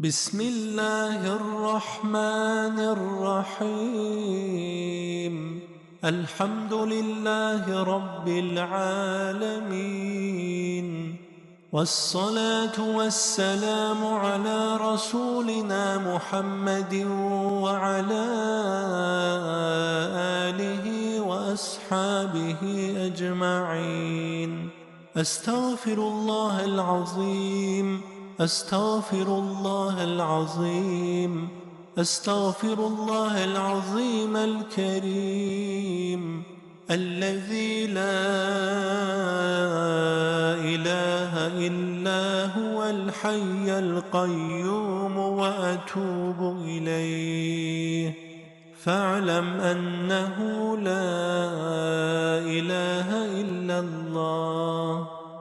بسم الله الرحمن الرحيم. الحمد لله رب العالمين. والصلاة والسلام على رسولنا محمد وعلى آله وأصحابه أجمعين. أستغفر الله العظيم. أستغفر الله العظيم أستغفر الله العظيم الكريم الذي لا إله إلا هو الحي القيوم وأتوب إليه. فاعلم أنه لا إله إلا الله.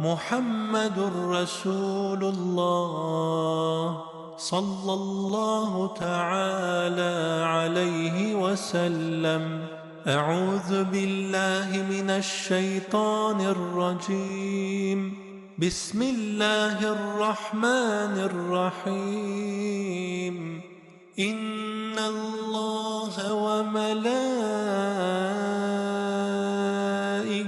محمد رسول الله صلى الله تعالى عليه وسلم. أعوذ بالله من الشيطان الرجيم. بسم الله الرحمن الرحيم. إن الله وملائكته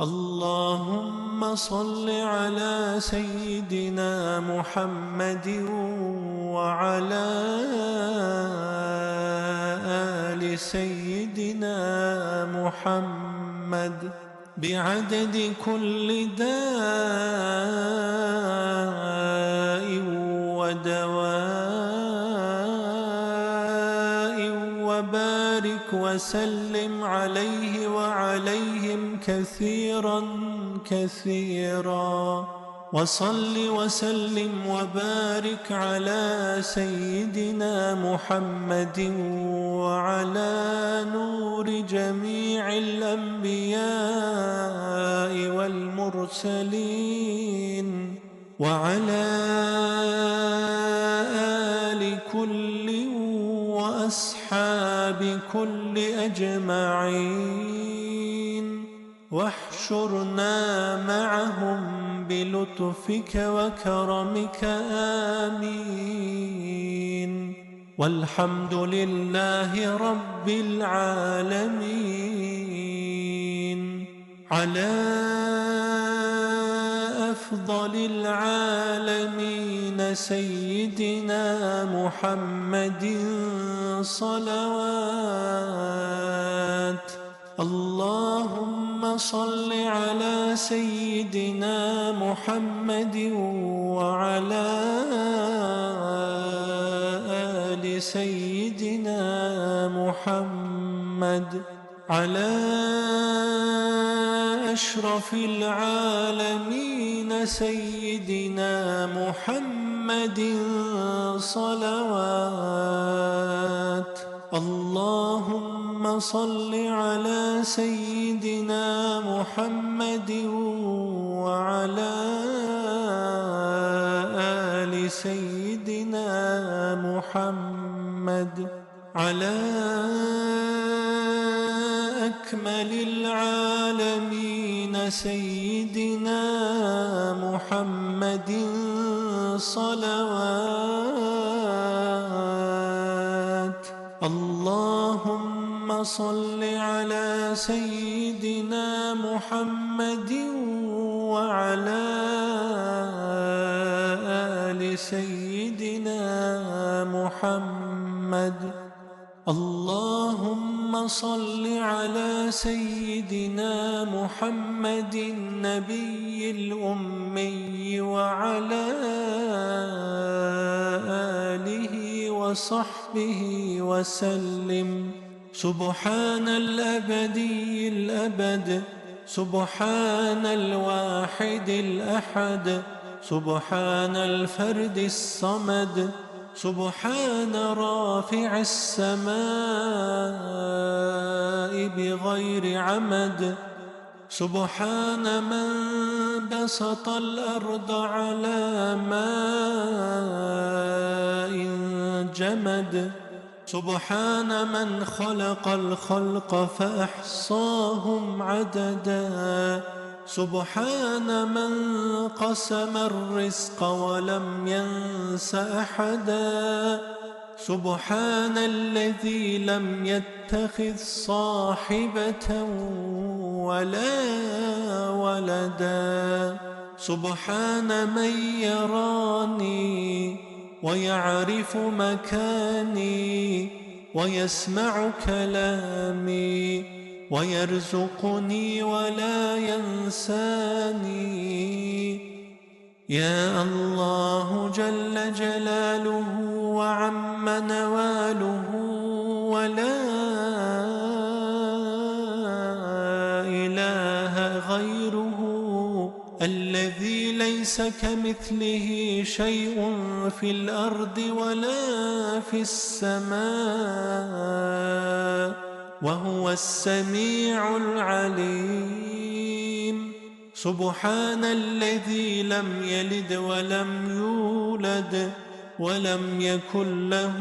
اللهم صل على سيدنا محمد وعلى آل سيدنا محمد بعدد كل داء ودواء. وبارك وسلم عليه وعليهم كثيرا كثيرا. وصل وسلم وبارك على سيدنا محمد وعلى نور جميع الأنبياء والمرسلين. وعلى وأصحاب كل أجمعين. واحشرنا معهم بلطفك وكرمك آمين. والحمد لله رب العالمين. على أفضل العالمين سيدنا محمد صلوات. اللهم صل على سيدنا محمد وعلى آل سيدنا محمد. على أشرف العالمين سيدنا محمد صلوات. اللهم صل على سيدنا محمد وعلى آل سيدنا محمد. على أكمل العالمين سيدنا محمد صلوات. اللهم صل على سيدنا محمد وعلى آل سيدنا محمد. اللهم صل على سيدنا محمد النبي الأمي وعلى آله وصحبه وسلم. سبحان الأبدي الأبد سبحان الواحد الأحد سبحان الفرد الصمد. سبحان رافع السماء بغير عمد. سبحان من بسط الأرض على ماء جمد. سبحان من خلق الخلق فأحصاهم عددا. سبحان من قسم الرزق ولم ينس أحدا. سبحان الذي لم يتخذ صاحبة ولا ولدا. سبحان من يراني ويعرف مكاني ويسمع كلامي. ويرزقني ولا ينساني. يا الله جل جلاله وعم نواله ولا إله غيره الذي ليس كمثله شيء في الأرض ولا في السماء. وهو السميع العليم. سبحان الذي لم يلد ولم يولد ولم يكن له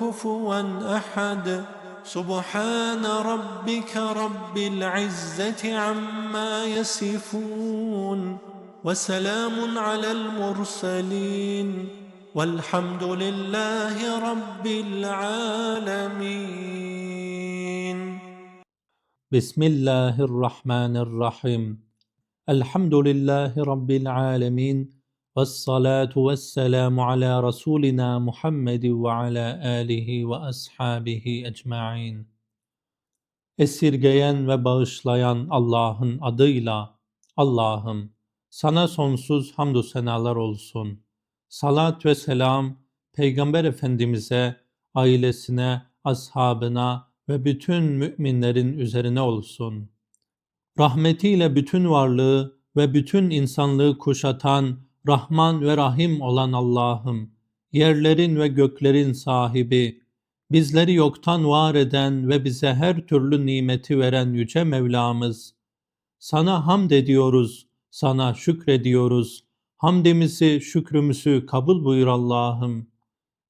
كفوا أحد. سبحان ربك رب العزة عما يصفون. وسلام على المرسلين. والحمد لله رب العالمين بسم الله الرحمن الرحيم الحمد لله رب العالمين والصلاة والسلام على رسولنا محمد وعلى آله وأصحابه أجمعين Esirgeyen ve bağışlayan Allah'ın adıyla Allah'ım sana sonsuz hamdü senalar olsun. Salat ve selam Peygamber Efendimiz'e, ailesine, ashabına ve bütün müminlerin üzerine olsun. Rahmetiyle bütün varlığı ve bütün insanlığı kuşatan Rahman ve Rahim olan Allah'ım, yerlerin ve göklerin sahibi, bizleri yoktan var eden ve bize her türlü nimeti veren yüce Mevlamız, sana hamd ediyoruz, sana şükrediyoruz. Hamdimizi, şükrümüzü kabul buyur Allah'ım.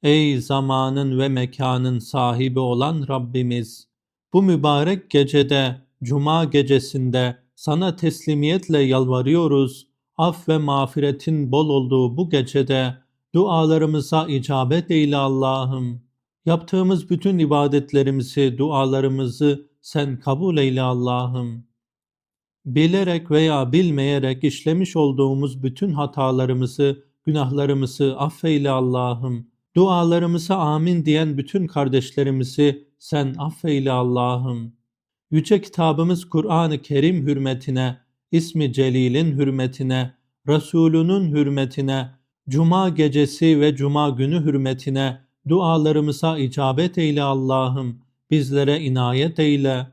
Ey zamanın ve mekanın sahibi olan Rabbimiz! Bu mübarek gecede, cuma gecesinde sana teslimiyetle yalvarıyoruz. Af ve mağfiretin bol olduğu bu gecede dualarımıza icabet eyle Allah'ım. Yaptığımız bütün ibadetlerimizi, dualarımızı sen kabul eyle Allah'ım bilerek veya bilmeyerek işlemiş olduğumuz bütün hatalarımızı, günahlarımızı affeyle Allah'ım. Dualarımıza amin diyen bütün kardeşlerimizi sen affeyle Allah'ım. Yüce kitabımız Kur'an-ı Kerim hürmetine, ismi Celil'in hürmetine, Resulünün hürmetine, Cuma gecesi ve Cuma günü hürmetine dualarımıza icabet eyle Allah'ım. Bizlere inayet eyle.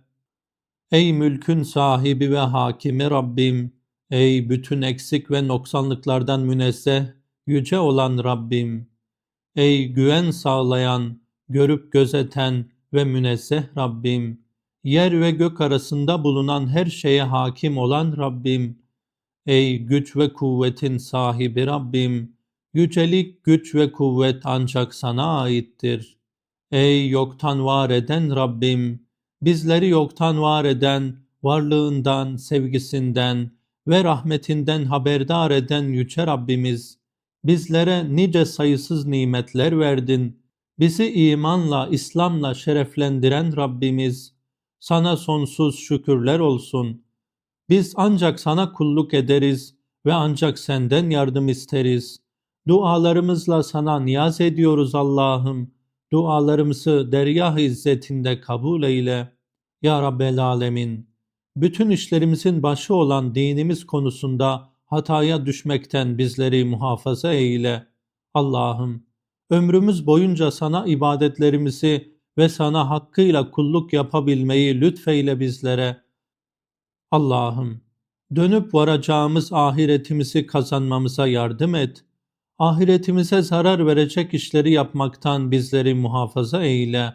Ey mülkün sahibi ve hakimi Rabbim, ey bütün eksik ve noksanlıklardan münezzeh, yüce olan Rabbim, ey güven sağlayan, görüp gözeten ve münezzeh Rabbim, yer ve gök arasında bulunan her şeye hakim olan Rabbim, ey güç ve kuvvetin sahibi Rabbim, yücelik, güç ve kuvvet ancak sana aittir. Ey yoktan var eden Rabbim, bizleri yoktan var eden, varlığından, sevgisinden ve rahmetinden haberdar eden Yüce Rabbimiz, bizlere nice sayısız nimetler verdin. Bizi imanla, İslam'la şereflendiren Rabbimiz, sana sonsuz şükürler olsun. Biz ancak sana kulluk ederiz ve ancak senden yardım isteriz. Dualarımızla sana niyaz ediyoruz Allah'ım. Dualarımızı deryah izzetinde kabul eyle. Ya Rabbel Alemin, bütün işlerimizin başı olan dinimiz konusunda hataya düşmekten bizleri muhafaza eyle. Allah'ım, ömrümüz boyunca sana ibadetlerimizi ve sana hakkıyla kulluk yapabilmeyi lütfeyle bizlere. Allah'ım, dönüp varacağımız ahiretimizi kazanmamıza yardım et. Ahiretimize zarar verecek işleri yapmaktan bizleri muhafaza eyle.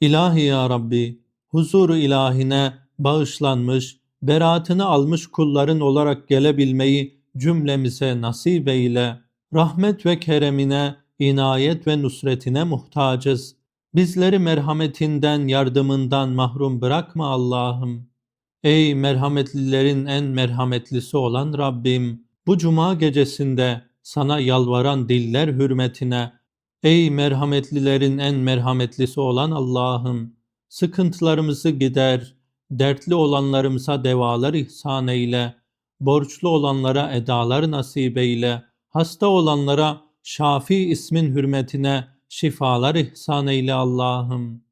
İlahi ya Rabbi, huzuru ilahine bağışlanmış, beraatını almış kulların olarak gelebilmeyi cümlemize nasip eyle. Rahmet ve keremine, inayet ve nusretine muhtacız. Bizleri merhametinden, yardımından mahrum bırakma Allah'ım. Ey merhametlilerin en merhametlisi olan Rabbim, bu cuma gecesinde sana yalvaran diller hürmetine, ey merhametlilerin en merhametlisi olan Allah'ım, sıkıntılarımızı gider, dertli olanlarımıza devalar ihsan eyle, borçlu olanlara edalar nasip eyle, hasta olanlara Şafi ismin hürmetine şifalar ihsan eyle Allah'ım.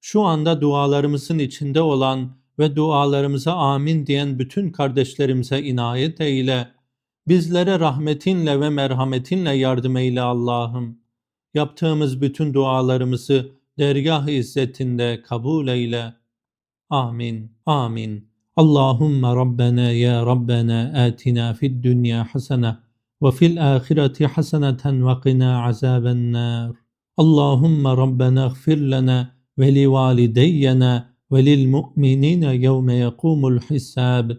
Şu anda dualarımızın içinde olan ve dualarımıza amin diyen bütün kardeşlerimize inayet eyle. Bizlere rahmetinle ve merhametinle yardım eyle Allah'ım. Yaptığımız bütün dualarımızı dergah izzetinde kabul eyle. Amin. Amin. Allahümme Rabbena ya Rabbena atina fid dünya hasene ve fil ahireti haseneten ve qina azaben nar. Allahümme Rabbena gfir lana ve li valideyyena ve lil mu'minine yevme yekumul hisab.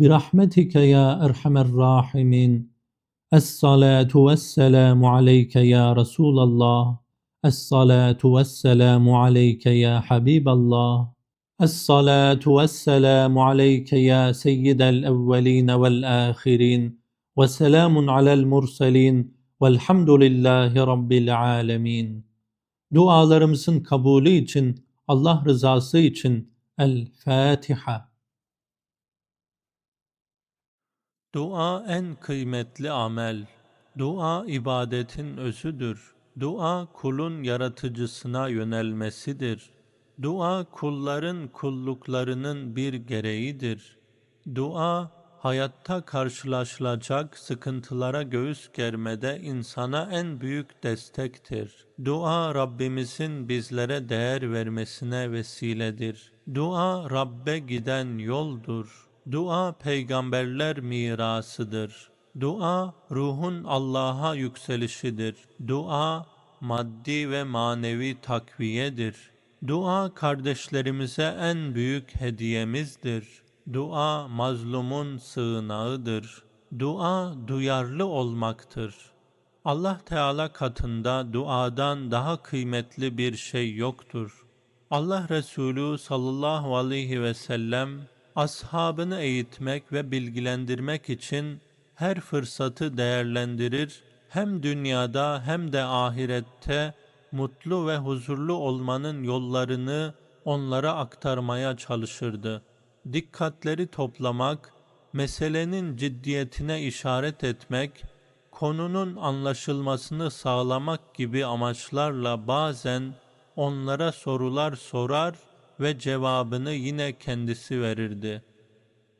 برحمتك يا أرحم الراحمين. الصلاة والسلام عليك يا رسول الله. الصلاة والسلام عليك يا حبيب الله. الصلاة والسلام عليك يا سيد الأولين والآخرين. وسلام على المرسلين. والحمد لله رب العالمين. Dualarımızın kabulü için, Allah rızası için El Fatiha. Dua en kıymetli amel. Dua ibadetin özüdür. Dua kulun yaratıcısına yönelmesidir. Dua kulların kulluklarının bir gereğidir. Dua hayatta karşılaşılacak sıkıntılara göğüs germede insana en büyük destektir. Dua Rabbimizin bizlere değer vermesine vesiledir. Dua Rabbe giden yoldur. Dua peygamberler mirasıdır. Dua ruhun Allah'a yükselişidir. Dua maddi ve manevi takviyedir. Dua kardeşlerimize en büyük hediyemizdir. Dua mazlumun sığınağıdır. Dua duyarlı olmaktır. Allah Teala katında duadan daha kıymetli bir şey yoktur. Allah Resulü sallallahu aleyhi ve sellem ashabını eğitmek ve bilgilendirmek için her fırsatı değerlendirir, hem dünyada hem de ahirette mutlu ve huzurlu olmanın yollarını onlara aktarmaya çalışırdı. Dikkatleri toplamak, meselenin ciddiyetine işaret etmek, konunun anlaşılmasını sağlamak gibi amaçlarla bazen onlara sorular sorar ve cevabını yine kendisi verirdi.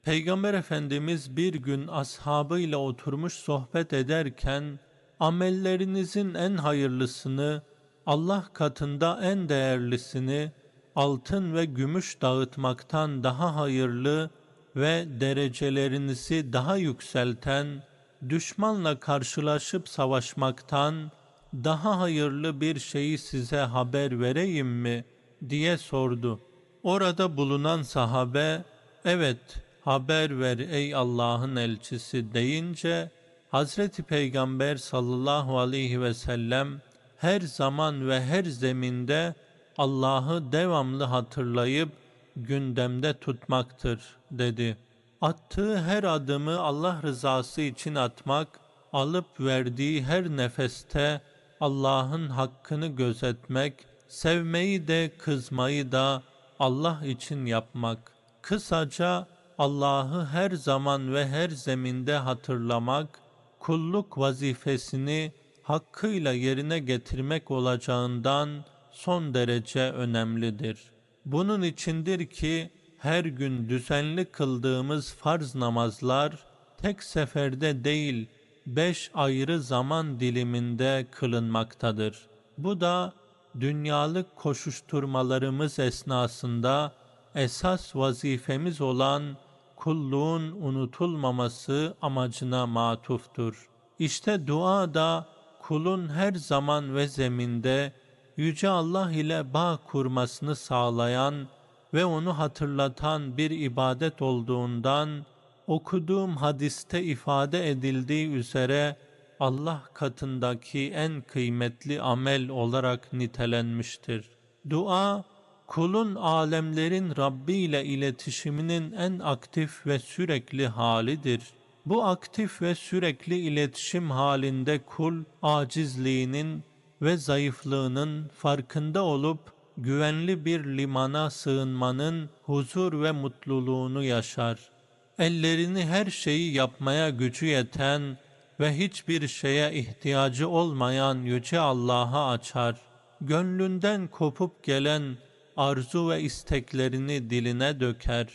Peygamber Efendimiz bir gün ashabıyla oturmuş sohbet ederken amellerinizin en hayırlısını, Allah katında en değerlisini altın ve gümüş dağıtmaktan daha hayırlı ve derecelerinizi daha yükselten, düşmanla karşılaşıp savaşmaktan daha hayırlı bir şeyi size haber vereyim mi diye sordu. Orada bulunan sahabe, evet haber ver ey Allah'ın elçisi deyince, Hazreti Peygamber sallallahu aleyhi ve sellem her zaman ve her zeminde Allah'ı devamlı hatırlayıp gündemde tutmaktır dedi. Attığı her adımı Allah rızası için atmak, alıp verdiği her nefeste Allah'ın hakkını gözetmek, sevmeyi de kızmayı da Allah için yapmak. Kısaca Allah'ı her zaman ve her zeminde hatırlamak, kulluk vazifesini hakkıyla yerine getirmek olacağından son derece önemlidir. Bunun içindir ki her gün düzenli kıldığımız farz namazlar tek seferde değil beş ayrı zaman diliminde kılınmaktadır. Bu da dünyalık koşuşturmalarımız esnasında esas vazifemiz olan kulluğun unutulmaması amacına matuftur. İşte dua da kulun her zaman ve zeminde Yüce Allah ile bağ kurmasını sağlayan ve onu hatırlatan bir ibadet olduğundan okuduğum hadiste ifade edildiği üzere Allah katındaki en kıymetli amel olarak nitelenmiştir. Dua, kulun alemlerin Rabbi ile iletişiminin en aktif ve sürekli halidir. Bu aktif ve sürekli iletişim halinde kul acizliğinin ve zayıflığının farkında olup güvenli bir limana sığınmanın huzur ve mutluluğunu yaşar. Ellerini her şeyi yapmaya gücü yeten ve hiçbir şeye ihtiyacı olmayan Yüce Allah'a açar. Gönlünden kopup gelen arzu ve isteklerini diline döker.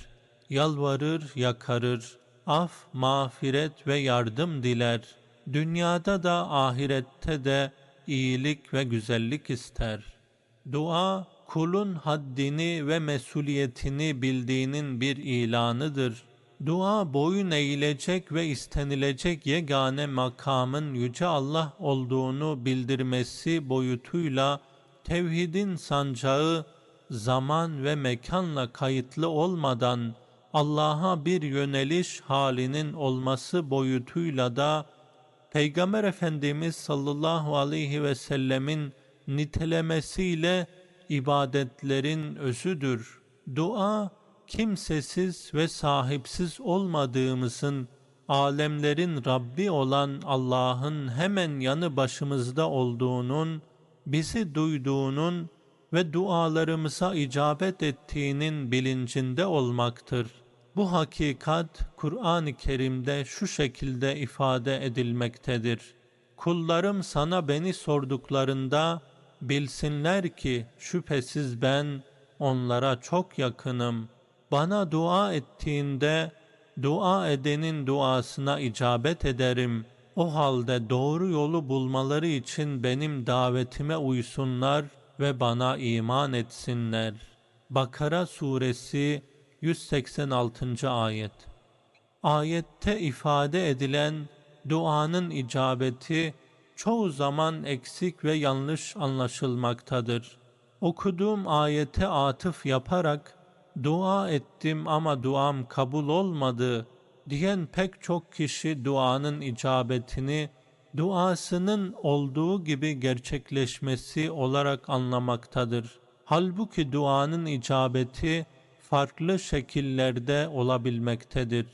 Yalvarır, yakarır. Af, mağfiret ve yardım diler. Dünyada da ahirette de iyilik ve güzellik ister. Dua, kulun haddini ve mesuliyetini bildiğinin bir ilanıdır. Dua boyun eğilecek ve istenilecek yegane makamın Yüce Allah olduğunu bildirmesi boyutuyla tevhidin sancağı zaman ve mekanla kayıtlı olmadan Allah'a bir yöneliş halinin olması boyutuyla da Peygamber Efendimiz sallallahu aleyhi ve sellemin nitelemesiyle ibadetlerin özüdür. Dua, kimsesiz ve sahipsiz olmadığımızın, alemlerin Rabbi olan Allah'ın hemen yanı başımızda olduğunun, bizi duyduğunun ve dualarımıza icabet ettiğinin bilincinde olmaktır. Bu hakikat Kur'an-ı Kerim'de şu şekilde ifade edilmektedir. Kullarım sana beni sorduklarında bilsinler ki şüphesiz ben onlara çok yakınım. Bana dua ettiğinde dua edenin duasına icabet ederim. O halde doğru yolu bulmaları için benim davetime uysunlar ve bana iman etsinler. Bakara suresi 186. ayet. Ayette ifade edilen duanın icabeti çoğu zaman eksik ve yanlış anlaşılmaktadır. Okuduğum ayete atıf yaparak dua ettim ama duam kabul olmadı diyen pek çok kişi duanın icabetini duasının olduğu gibi gerçekleşmesi olarak anlamaktadır. Halbuki duanın icabeti farklı şekillerde olabilmektedir.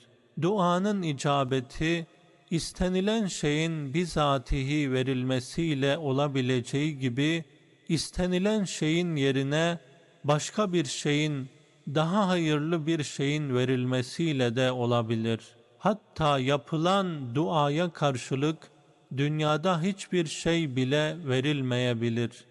Duanın icabeti istenilen şeyin bizatihi verilmesiyle olabileceği gibi istenilen şeyin yerine başka bir şeyin daha hayırlı bir şeyin verilmesiyle de olabilir. Hatta yapılan duaya karşılık dünyada hiçbir şey bile verilmeyebilir.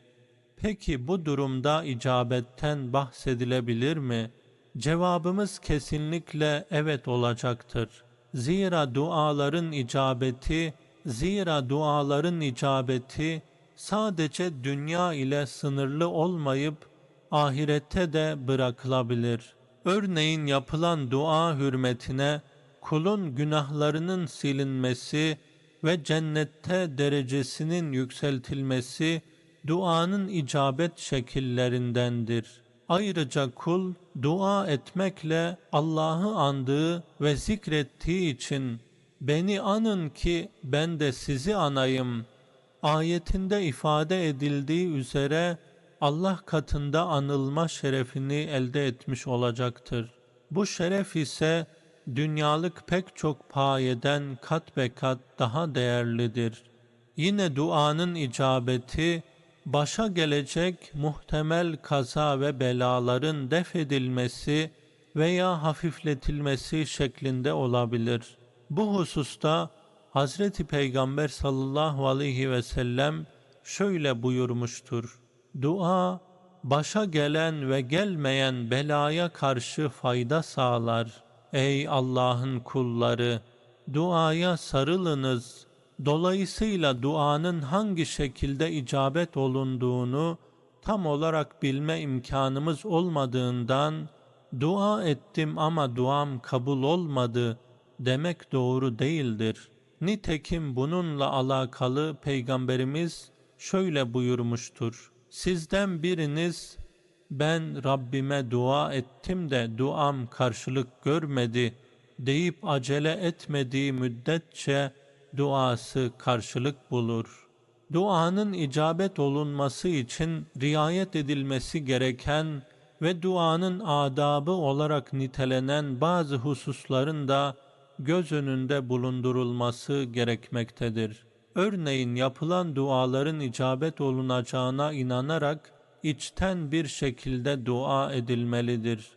Peki bu durumda icabetten bahsedilebilir mi? Cevabımız kesinlikle evet olacaktır. Zira duaların icabeti, zira duaların icabeti sadece dünya ile sınırlı olmayıp ahirette de bırakılabilir. Örneğin yapılan dua hürmetine kulun günahlarının silinmesi ve cennette derecesinin yükseltilmesi duanın icabet şekillerindendir. Ayrıca kul dua etmekle Allah'ı andığı ve zikrettiği için beni anın ki ben de sizi anayım ayetinde ifade edildiği üzere Allah katında anılma şerefini elde etmiş olacaktır. Bu şeref ise dünyalık pek çok payeden kat be kat daha değerlidir. Yine duanın icabeti başa gelecek muhtemel kaza ve belaların def edilmesi veya hafifletilmesi şeklinde olabilir. Bu hususta Hazreti Peygamber sallallahu aleyhi ve sellem şöyle buyurmuştur. Dua, başa gelen ve gelmeyen belaya karşı fayda sağlar. Ey Allah'ın kulları! Duaya sarılınız. Dolayısıyla duanın hangi şekilde icabet olunduğunu tam olarak bilme imkanımız olmadığından dua ettim ama duam kabul olmadı demek doğru değildir. Nitekim bununla alakalı Peygamberimiz şöyle buyurmuştur. Sizden biriniz ben Rabbime dua ettim de duam karşılık görmedi deyip acele etmediği müddetçe duası karşılık bulur. Duanın icabet olunması için riayet edilmesi gereken ve duanın adabı olarak nitelenen bazı hususların da göz önünde bulundurulması gerekmektedir. Örneğin yapılan duaların icabet olunacağına inanarak içten bir şekilde dua edilmelidir.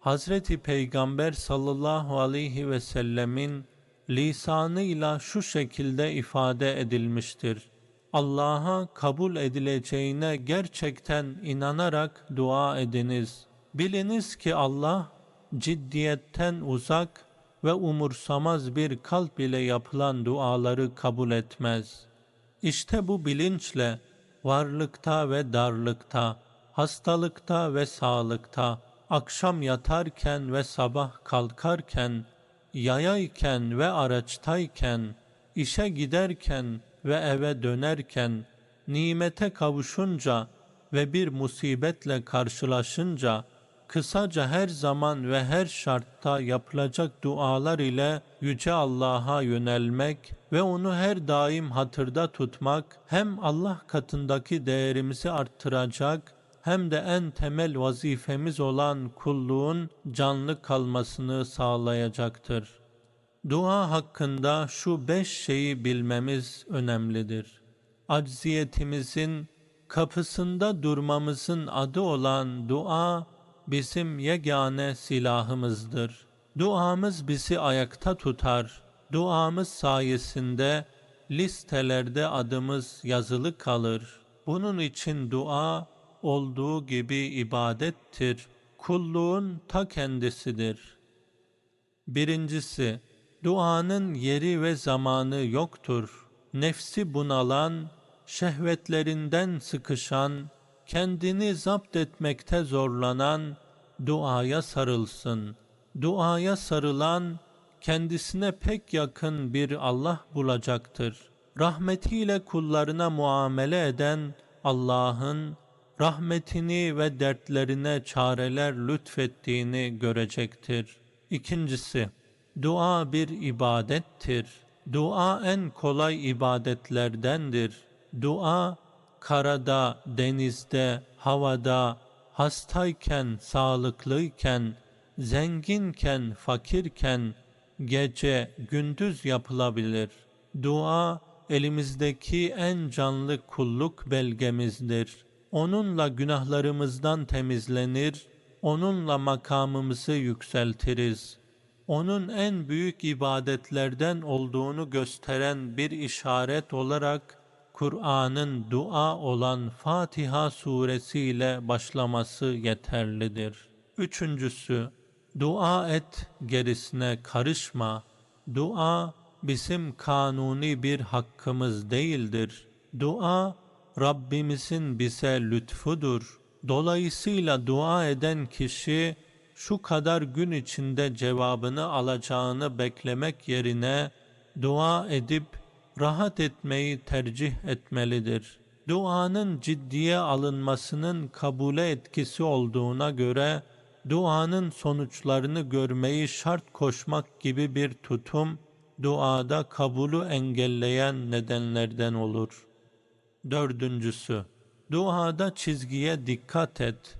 Hazreti Peygamber sallallahu aleyhi ve sellemin lisanıyla şu şekilde ifade edilmiştir. Allah'a kabul edileceğine gerçekten inanarak dua ediniz. Biliniz ki Allah ciddiyetten uzak ve umursamaz bir kalp ile yapılan duaları kabul etmez. İşte bu bilinçle varlıkta ve darlıkta, hastalıkta ve sağlıkta, akşam yatarken ve sabah kalkarken, yayayken ve araçtayken, işe giderken ve eve dönerken, nimete kavuşunca ve bir musibetle karşılaşınca kısaca her zaman ve her şartta yapılacak dualar ile yüce Allah'a yönelmek ve onu her daim hatırda tutmak hem Allah katındaki değerimizi arttıracak hem de en temel vazifemiz olan kulluğun canlı kalmasını sağlayacaktır. Dua hakkında şu beş şeyi bilmemiz önemlidir. Acziyetimizin kapısında durmamızın adı olan dua bizim yegane silahımızdır. Duamız bizi ayakta tutar. Duamız sayesinde listelerde adımız yazılı kalır. Bunun için dua olduğu gibi ibadettir. Kulluğun ta kendisidir. Birincisi, duanın yeri ve zamanı yoktur. Nefsi bunalan, şehvetlerinden sıkışan, kendini zapt etmekte zorlanan duaya sarılsın. Duaya sarılan kendisine pek yakın bir Allah bulacaktır. Rahmetiyle kullarına muamele eden Allah'ın rahmetini ve dertlerine çareler lütfettiğini görecektir. İkincisi, dua bir ibadettir. Dua en kolay ibadetlerdendir. Dua karada, denizde, havada, hastayken, sağlıklıyken, zenginken, fakirken, gece, gündüz yapılabilir. Dua, elimizdeki en canlı kulluk belgemizdir. Onunla günahlarımızdan temizlenir, onunla makamımızı yükseltiriz. Onun en büyük ibadetlerden olduğunu gösteren bir işaret olarak, Kur'an'ın dua olan Fatiha suresiyle başlaması yeterlidir. Üçüncüsü, dua et gerisine karışma. Dua bizim kanuni bir hakkımız değildir. Dua Rabbimizin bize lütfudur. Dolayısıyla dua eden kişi şu kadar gün içinde cevabını alacağını beklemek yerine dua edip rahat etmeyi tercih etmelidir. Duanın ciddiye alınmasının kabule etkisi olduğuna göre duanın sonuçlarını görmeyi şart koşmak gibi bir tutum duada kabulü engelleyen nedenlerden olur. Dördüncüsü, duada çizgiye dikkat et.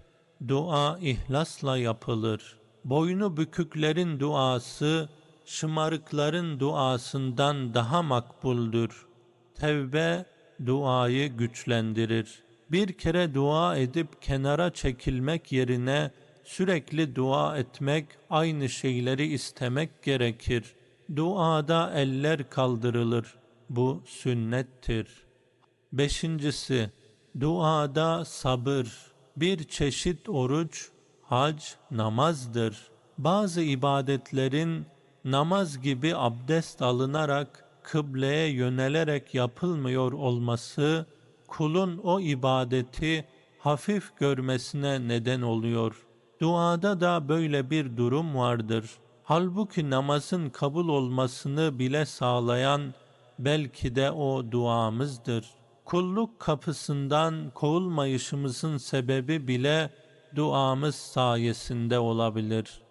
Dua ihlasla yapılır. Boynu büküklerin duası şımarıkların duasından daha makbuldür. Tevbe duayı güçlendirir. Bir kere dua edip kenara çekilmek yerine sürekli dua etmek, aynı şeyleri istemek gerekir. Duada eller kaldırılır. Bu sünnettir. Beşincisi, duada sabır. Bir çeşit oruç, hac, namazdır. Bazı ibadetlerin namaz gibi abdest alınarak kıbleye yönelerek yapılmıyor olması kulun o ibadeti hafif görmesine neden oluyor. Duada da böyle bir durum vardır. Halbuki namazın kabul olmasını bile sağlayan belki de o duamızdır. Kulluk kapısından kovulmayışımızın sebebi bile duamız sayesinde olabilir.''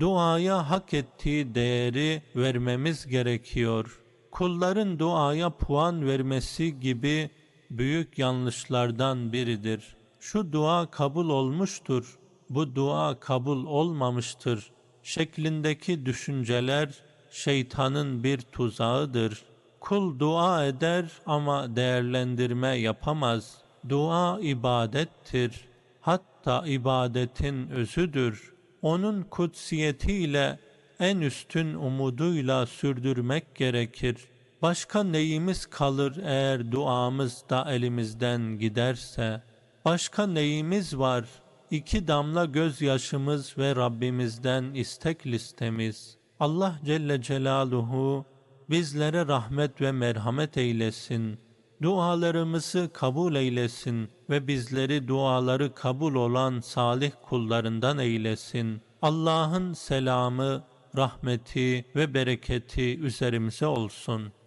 Duaya hak ettiği değeri vermemiz gerekiyor. Kulların duaya puan vermesi gibi büyük yanlışlardan biridir. Şu dua kabul olmuştur, bu dua kabul olmamıştır şeklindeki düşünceler şeytanın bir tuzağıdır. Kul dua eder ama değerlendirme yapamaz. Dua ibadettir. Hatta ibadetin özüdür.'' Onun kutsiyetiyle en üstün umuduyla sürdürmek gerekir. Başka neyimiz kalır eğer duamız da elimizden giderse? Başka neyimiz var? İki damla gözyaşımız ve Rabbimizden istek listemiz. Allah Celle Celaluhu bizlere rahmet ve merhamet eylesin.'' Dualarımızı kabul eylesin ve bizleri duaları kabul olan salih kullarından eylesin. Allah'ın selamı, rahmeti ve bereketi üzerimize olsun.''